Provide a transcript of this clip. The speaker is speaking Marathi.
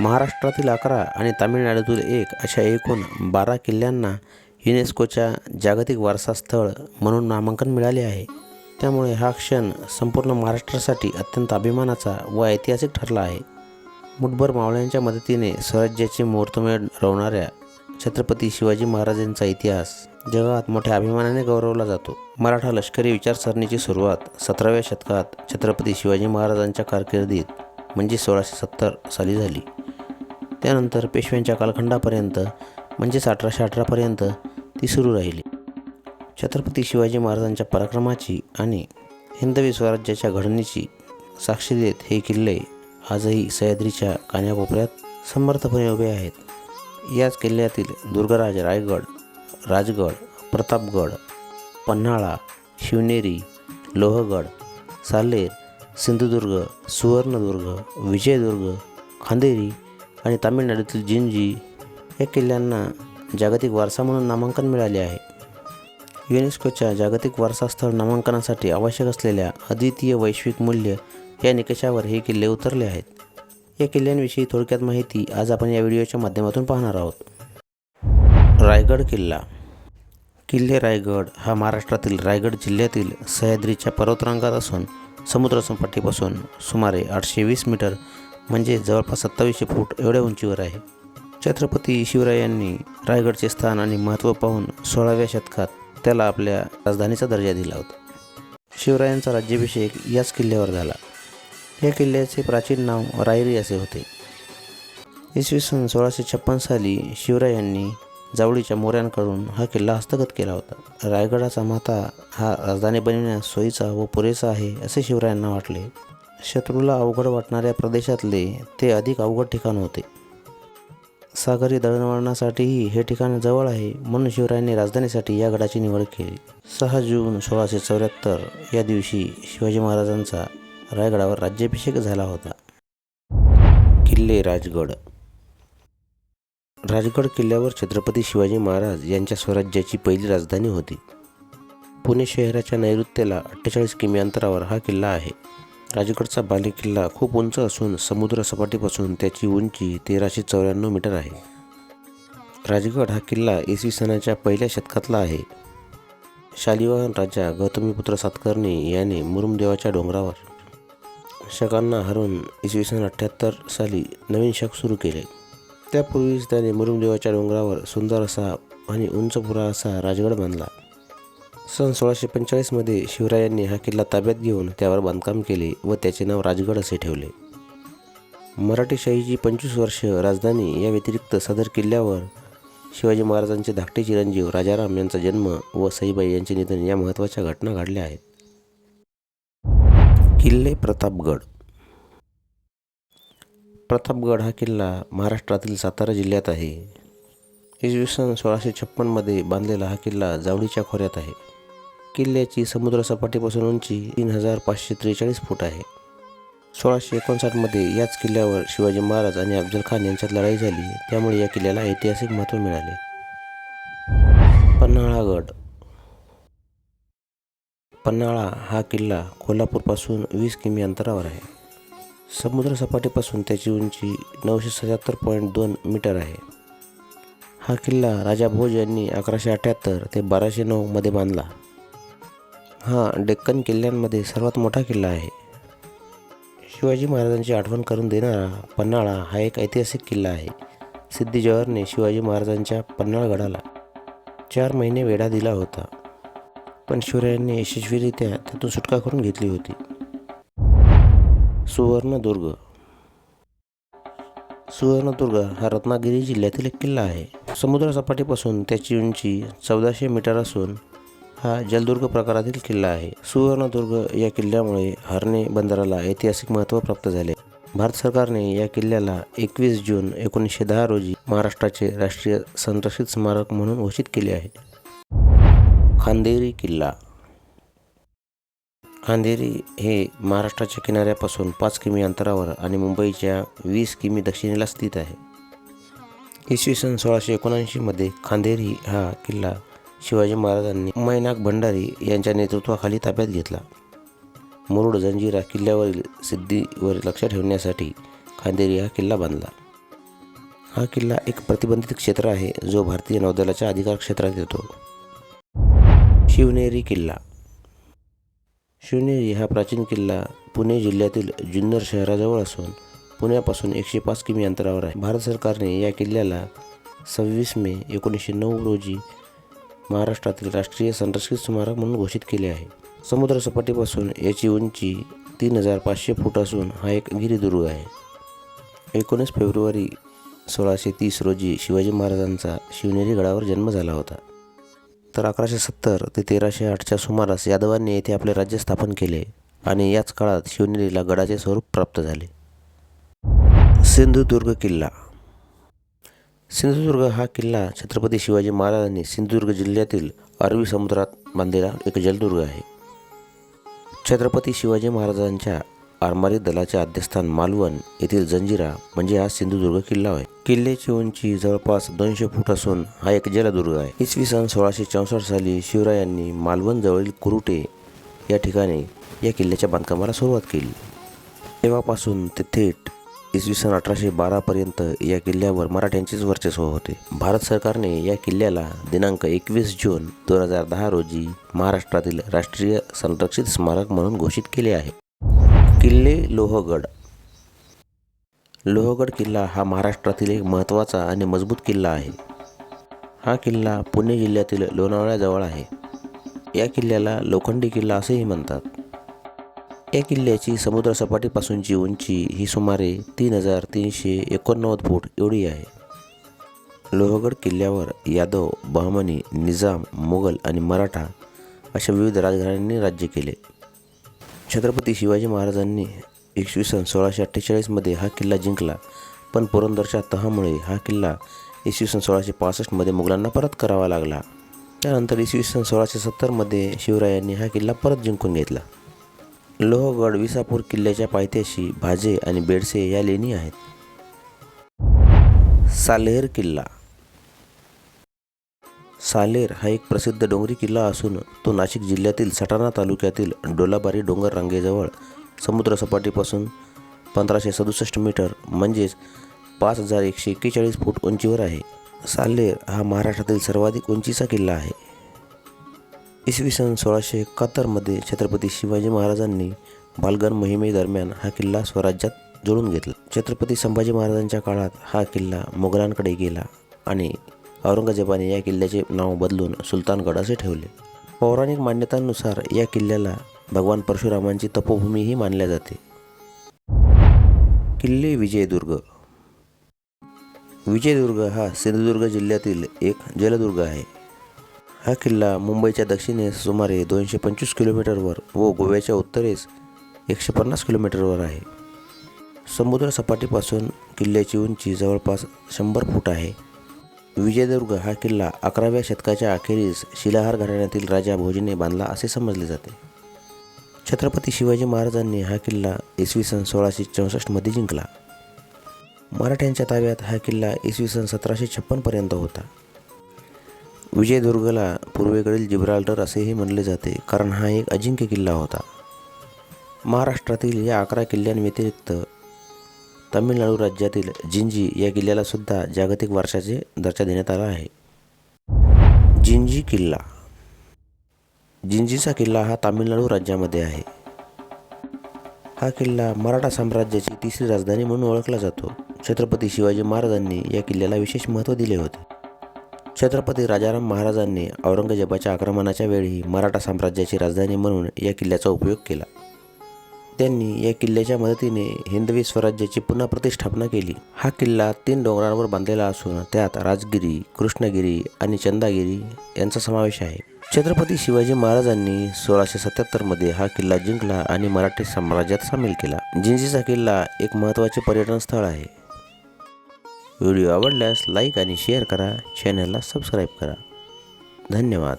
महाराष्ट्रातील अकरा आणि तामिळनाडूतील एक अशा एकूण बारा किल्ल्यांना युनेस्कोच्या जागतिक वारसास्थळ म्हणून नामांकन मिळाले आहे. त्यामुळे हा क्षण संपूर्ण महाराष्ट्रासाठी अत्यंत अभिमानाचा व ऐतिहासिक ठरला आहे. मुठभर मावळ्यांच्या मदतीने स्वराज्याचे मुहूर्तमेढ रवणाऱ्या छत्रपती शिवाजी महाराजांचा इतिहास जगात मोठ्या अभिमानाने गौरवला जातो. मराठा लष्करी विचारसरणीची सुरुवात सतराव्या शतकात छत्रपती शिवाजी महाराजांच्या कारकिर्दीत म्हणजे सोळाशे सत्तर साली झाली. त्यानंतर पेशव्यांच्या कालखंडापर्यंत म्हणजेच अठराशे अठरापर्यंत ती सुरू राहिली. छत्रपती शिवाजी महाराजांच्या पराक्रमाची आणि हिंदवी स्वराज्याच्या घडणीची साक्षी देत हे किल्ले आजही सह्याद्रीच्या कान्याकोपऱ्यात समर्थपणे उभे आहेत. याच किल्ल्यातील दुर्गराज रायगड राजगड प्रतापगड पन्हाळा शिवनेरी लोहगड सालेर सिंधुदुर्ग सुवर्णदुर्ग विजयदुर्ग खांदेरी आणि तामिळनाडूतील जिंजी या किल्ल्यांना जागतिक वारसा म्हणून नामांकन मिळाले आहे. युनेस्कोच्या जागतिक वारसा स्थळ नामांकनासाठी आवश्यक असलेल्या अद्वितीय वैश्विक मूल्य या निकषावर हे किल्ले उतरले आहेत. या किल्ल्यांविषयी थोडक्यात माहिती आज आपण या व्हिडिओच्या माध्यमातून पाहणार आहोत. रायगड किल्ला. किल्ले रायगड हा महाराष्ट्रातील रायगड जिल्ह्यातील सह्याद्रीच्या पर्वतरांगात असून समुद्रसपाटीपासून सुमारे आठशे वीस मीटर म्हणजे जवळपास सत्तावीसशे फूट एवढ्या उंचीवर आहे. छत्रपती शिवरायांनी रायगडचे स्थान आणि महत्त्व पाहून सोळाव्या शतकात त्याला आपल्या राजधानीचा दर्जा दिला होता. शिवरायांचा राज्याभिषेक याच किल्ल्यावर झाला. या किल्ल्याचे प्राचीन नाव रायरी असे होते. इसवी सन सोळाशे छप्पन साली शिवरायांनी जावळीच्या मोऱ्यांकडून हा किल्ला हस्तगत केला होता. रायगडाचा माता हा राजधानी बनविण्यास सोयीचा व पुरेसा आहे असे शिवरायांना वाटले. शत्रूला अवघड वाटणाऱ्या प्रदेशातले ते अधिक अवघड ठिकाण होते. सागरी दळणवळणासाठीही हे ठिकाण जवळ आहे म्हणून शिवरायांनी राजधानीसाठी या गडाची निवड केली. सहा जून सोळाशे चौऱ्याहत्तर या दिवशी शिवाजी महाराजांचा रायगडावर राज्याभिषेक झाला होता. किल्ले राजगड. राजगड किल्ल्यावर छत्रपती शिवाजी महाराज यांच्या स्वराज्याची पहिली राजधानी होती. पुणे शहराच्या नैऋत्येला अठ्ठेचाळीस किमी अंतरावर हा किल्ला आहे. राजगडचा बालेकिल्ला खूप उंच असून समुद्रसपाटीपासून त्याची उंची तेराशे चौऱ्याण्णव मीटर आहे. राजगड हा किल्ला इसवी सनाच्या पहिल्या शतकातला आहे. शालिवाहन राजा गौतमीपुत्र सातकर्णी याने मुरुमदेवाच्या डोंगरावर शकांना हरवून इसवी सन अठ्ठ्याहत्तर साली नवीन शक सुरू केले. त्यापूर्वीच त्याने मुरुमदेवाच्या डोंगरावर सुंदर असा आणि उंचपुरा असा राजगड बांधला. सन सोळाशे पंचेचाळीसमध्ये शिवरायांनी हा किल्ला ताब्यात घेऊन त्यावर बांधकाम केले व त्याचे नाव राजगड असे ठेवले. मराठीशाहीची पंचवीस वर्ष राजधानी या व्यतिरिक्त सदर किल्ल्यावर शिवाजी महाराजांचे धाकटे चिरंजीव राजाराम यांचा जन्म व सईबाई यांचे निधन या महत्त्वाच्या घटना घडल्या आहेत. किल्ले प्रतापगड. प्रतापगड हा किल्ला महाराष्ट्रातील सातारा जिल्ह्यात आहे. इसवी सन सोळाशे छप्पनमध्ये बांधलेला हा किल्ला जावळीच्या खोऱ्यात आहे. किल्ल्याची समुद्रसपाटीपासून उंची तीन हजार पाचशे त्रेचाळीस फूट आहे. सोळाशे एकोणसाठमध्ये याच किल्ल्यावर शिवाजी महाराज आणि अफजल खान यांच्यात लढाई झाली. त्यामुळे या किल्ल्याला ऐतिहासिक महत्त्व मिळाले. पन्हाळागड. पन्हाळा हा किल्ला कोल्हापूरपासून वीस किमी अंतरावर आहे. समुद्रसपाटीपासून त्याची उंची नऊशे सत्याहत्तर पॉईंट दोन मीटर आहे. हा किल्ला राजा भोज यांनी अकराशे अठ्ठ्याहत्तर ते बाराशे नऊमध्ये बांधला. हा डेक्कन किल्ल्यांमध्ये सर्वात मोठा किल्ला आहे. शिवाजी महाराजांची आठवण करून देणारा पन्हाळा हा एक ऐतिहासिक किल्ला आहे. सिद्धी जवाहरने शिवाजी महाराजांच्या पन्हाळगडाला चार महिने वेढा दिला होता. पण शिवरायांनी यशस्वीरित्या त्यातून सुटका करून घेतली होती. सुवर्णदुर्ग. सुवर्णदुर्ग हा रत्नागिरी जिल्ह्यातील एक किल्ला आहे. समुद्रसपाटीपासून त्याची उंची चौदाशे मीटर असून हा जलदुर्ग प्रकारातील किल्ला आहे. सुवर्णदुर्ग या किल्ल्यामुळे हरणे बंदराला ऐतिहासिक महत्त्व प्राप्त झाले. भारत सरकारने या किल्ल्याला एकवीस जून एकोणीसशे दहा रोजी महाराष्ट्राचे राष्ट्रीय संरक्षित स्मारक म्हणून घोषित केले आहे. खांदेरी किल्ला. खांदेरी हे महाराष्ट्राच्या किनाऱ्यापासून पाच किमी अंतरावर आणि मुंबईच्या वीस किमी दक्षिणेला स्थित आहे. इसवी सन सोळाशे एकोणऐंशीमध्ये खांदेरी हा किल्ला शिवाजी महाराजांनी मैनाक भंडारी यांच्या नेतृत्वाखाली ताब्यात घेतला. मुरुड जंजिरा किल्ल्यावरील सिद्धीवर लक्ष ठेवण्यासाठी खांदेरी हा किल्ला बांधला. हा किल्ला एक प्रतिबंधित क्षेत्र आहे जो भारतीय नौदलाच्या अधिकार क्षेत्रात येतो. शिवनेरी किल्ला. शिवनेरी हा प्राचीन किल्ला पुणे जिल्ह्यातील जुन्नर शहराजवळ असून पुण्यापासून एकशे पाच किमी अंतरावर आहे. भारत सरकारने या किल्ल्याला सव्वीस मे एकोणीसशे नऊ रोजी महाराष्ट्रातील राष्ट्रीय संरक्षित स्मारक म्हणून घोषित केले आहे. समुद्रसपाटीपासून याची उंची तीन हजार पाचशे फूट असून हा एक गिरिदुर्ग आहे. एकोणीस फेब्रुवारी सोळाशे तीस रोजी शिवाजी महाराजांचा शिवनेरी गडावर जन्म झाला होता. तर अकराशे सत्तर ते तेराशे आठच्या सुमारास यादवांनी येथे आपले राज्य स्थापन केले आणि याच काळात शिवनेरीला गडाचे स्वरूप प्राप्त झाले. सिंधुदुर्ग किल्ला सिंधुदुर्ग हा किल्ला छत्रपती शिवाजी महाराजांनी सिंधुदुर्ग जिल्ह्यातील अरबी समुद्रात बांधलेला एक जलदुर्ग आहे. छत्रपती शिवाजी महाराजांच्या आरमारी दलाचे आद्यस्थान मालवण येथील जंजिरा म्हणजे हा सिंधुदुर्ग किल्ला आहे किल्ल्याची उंची जवळपास दोनशे फूट असून हा एक जलदुर्ग आहे. इसवी सन सोळाशे चौसष्ट साली शिवरायांनी मालवण जवळील कुरुटे या ठिकाणी या किल्ल्याच्या बांधकामाला सुरुवात केली. तेव्हापासून ते थेट इसवी सन अठराशे बारापर्यंत या किल्ल्यावर मराठ्यांचेच वर्चस्व होते. भारत सरकारने या किल्ल्याला दिनांक एकवीस जून दोन हजार दहा रोजी महाराष्ट्रातील राष्ट्रीय संरक्षित स्मारक म्हणून घोषित केले आहे. किल्ले लोहगड. लोहगड किल्ला हा महाराष्ट्रातील एक महत्त्वाचा आणि मजबूत किल्ला आहे. हा किल्ला पुणे जिल्ह्यातील लोणावळ्याजवळ आहे. या किल्ल्याला लोखंडी किल्ला असेही म्हणतात. या किल्ल्याची समुद्रसपाटीपासूनची उंची ही सुमारे तीन हजार तीनशे एकोणनव्वद फूट एवढी आहे. लोहगड किल्ल्यावर यादव बहमनी निजाम मुघल आणि मराठा अशा विविध राजघराण्यांनी राज्य केले. छत्रपती शिवाजी महाराजांनी इसवी सन सोळाशे अठ्ठेचाळीसमध्ये हा किल्ला जिंकला पण पुरंदरच्या तहामुळे हा किल्ला इसवी सन सोळाशे पासष्टमध्ये मुघलांना परत करावा लागला. त्यानंतर इसवी सन सोळाशे सत्तरमध्ये शिवरायांनी हा किल्ला परत जिंकून घेतला. लोहगड विसापूर किल्ल्याच्या पायथ्याशी भाजे आणि बेडसे या लेणी आहेत. सालेर किल्ला. सालेर हा एक प्रसिद्ध डोंगरी किल्ला असून तो नाशिक जिल्ह्यातील सटाणा तालुक्यातील डोलाबारी डोंगर रांगेजवळ समुद्रसपाटीपासून पंधराशे सदुसष्ट मीटर म्हणजेच पाच हजार एकशे एक्केचाळीस फूट उंचीवर आहे. सालेर हा महाराष्ट्रातील सर्वाधिक उंचीचा किल्ला आहे. इसवी सन सोळाशे एकाहत्तरमध्ये छत्रपती शिवाजी महाराजांनी बालगण मोहिमेदरम्यान हा किल्ला स्वराज्यात जोडून घेतला. छत्रपती संभाजी महाराजांच्या काळात हा किल्ला मोगलांकडे गेला आणि औरंगजेबाने या किल्ल्याचे नाव बदलून सुलतानगड असे ठेवले. पौराणिक मान्यतांनुसार या किल्ल्याला भगवान परशुरामांची तपोभूमीही मानल्या जाते. किल्ले विजयदुर्ग. विजयदुर्ग हा सिंधुदुर्ग जिल्ह्यातील एक जलदुर्ग आहे. हा किल्ला मुंबईच्या दक्षिणेस सुमारे दोनशे पंचवीस किलोमीटरवर व गोव्याच्या उत्तरेस एकशे पन्नास किलोमीटरवर आहे. समुद्र सपाटीपासून किल्ल्याची उंची जवळपास शंभर फूट आहे. विजयदुर्ग हा किल्ला अकराव्या शतकाच्या अखेरीस शिलाहार घराण्यातील राजा भोजने बांधला असे समजले जाते. छत्रपती शिवाजी महाराजांनी हा किल्ला इसवी सन सोळाशे चौसष्टमध्ये जिंकला. मराठ्यांच्या ताब्यात हा किल्ला इसवी सन सतराशे छप्पनपर्यंत होता. विजयदुर्गला पूर्वेकडील जिब्राल्टर असेही म्हणले जाते कारण हा एक अजिंक्य किल्ला होता. महाराष्ट्रातील या अकरा किल्ल्यांव्यतिरिक्त तामिळनाडू राज्यातील जिंजी या किल्ल्याला सुद्धा जागतिक वारशाचे दर्जा देण्यात आला आहे. जिंजी किल्ला. जिंजीचा किल्ला हा तामिळनाडू राज्यामध्ये आहे. हा किल्ला मराठा साम्राज्याची तिसरी राजधानी म्हणून ओळखला जातो. छत्रपती शिवाजी महाराजांनी या किल्ल्याला विशेष महत्त्व दिले होते. छत्रपती राजाराम महाराजांनी औरंगजेबाच्या आक्रमणाच्या वेळी मराठा साम्राज्याची राजधानी म्हणून या किल्ल्याचा उपयोग केला. त्यांनी या किल्ल्याच्या मदतीने हिंदवी स्वराज्याची पुन्हा प्रतिष्ठापना केली. हा किल्ला तीन डोंगरांवर बांधलेला असून त्यात राजगिरी कृष्णगिरी आणि चंदागिरी यांचा समावेश आहे. छत्रपती शिवाजी महाराजांनी सोळाशे सत्याहत्तरमध्ये हा किल्ला जिंकला आणि मराठी साम्राज्यात सामील केला. जिंजीचा किल्ला एक महत्त्वाचे पर्यटन स्थळ आहे. व्हिडिओ आवडल्यास लाईक आणि शेअर करा. चॅनलला सबस्क्राईब करा. धन्यवाद.